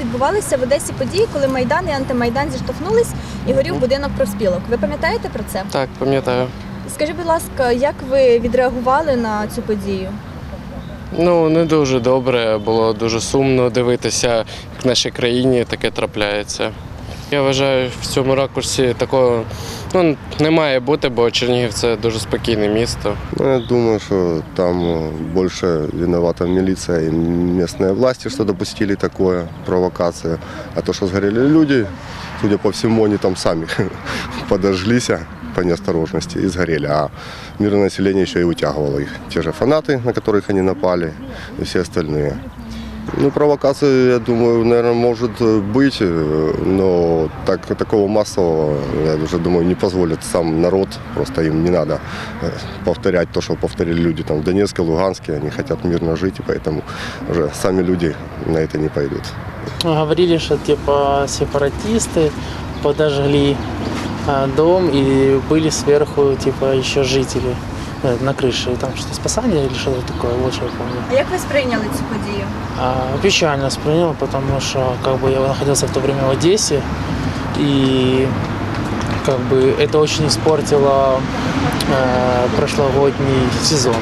відбувалися в Одесі події, коли Майдан і антимайдан зіштовхнулись і горів будинок профспілок. Ви пам'ятаєте про це? Так, пам'ятаю. Скажіть, будь ласка, як ви відреагували на цю подію? Ну, не дуже добре, було дуже сумно дивитися, як в нашій країні таке трапляється. Я вважаю, в цьому ракурсі такого ну, не має бути, бо Чернігів це дуже спокійне місто. Ну, я думаю, что там э, больше виновата милиция и местные власти, что допустили такое, провокация. А то, что сгорели люди, судя по всему, они там сами подожглись по неосторожности и сгорели. А мирное население еще и утягивало их. Те же фанаты, на которых они напали, и все остальные. Ну, провокация, я думаю, наверное, может быть, э, но так, такого массового, я уже думаю, не позволит сам народ. Просто им не надо э, повторять то, что повторили люди там в Донецке, Луганске. Они хотят мирно жить, и поэтому уже сами люди на это не пойдут. Говорили, что типа сепаратисты подожгли а, дом и были сверху типа еще жители э, на крыше. Там что спасание или что-то такое, вот что я помню. А як ви сприйняли цю подію? А, печально воспринял, потому что как бы я находился в то время в Одессе и как бы это очень испортило э, прошлогодний сезон.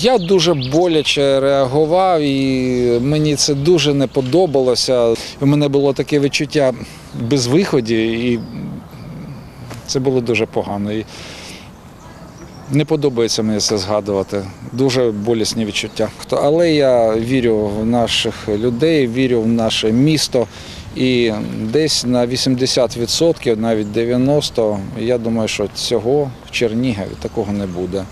Я дуже боляче реагував, і мені це дуже не подобалося. У мене було таке відчуття безвиході, і це було дуже погано. І не подобається мені це згадувати. Дуже болісні відчуття. Але я вірю в наших людей, вірю в наше місто. І десь на 80%, навіть 90%, я думаю, що цього в Чернігові такого не буде.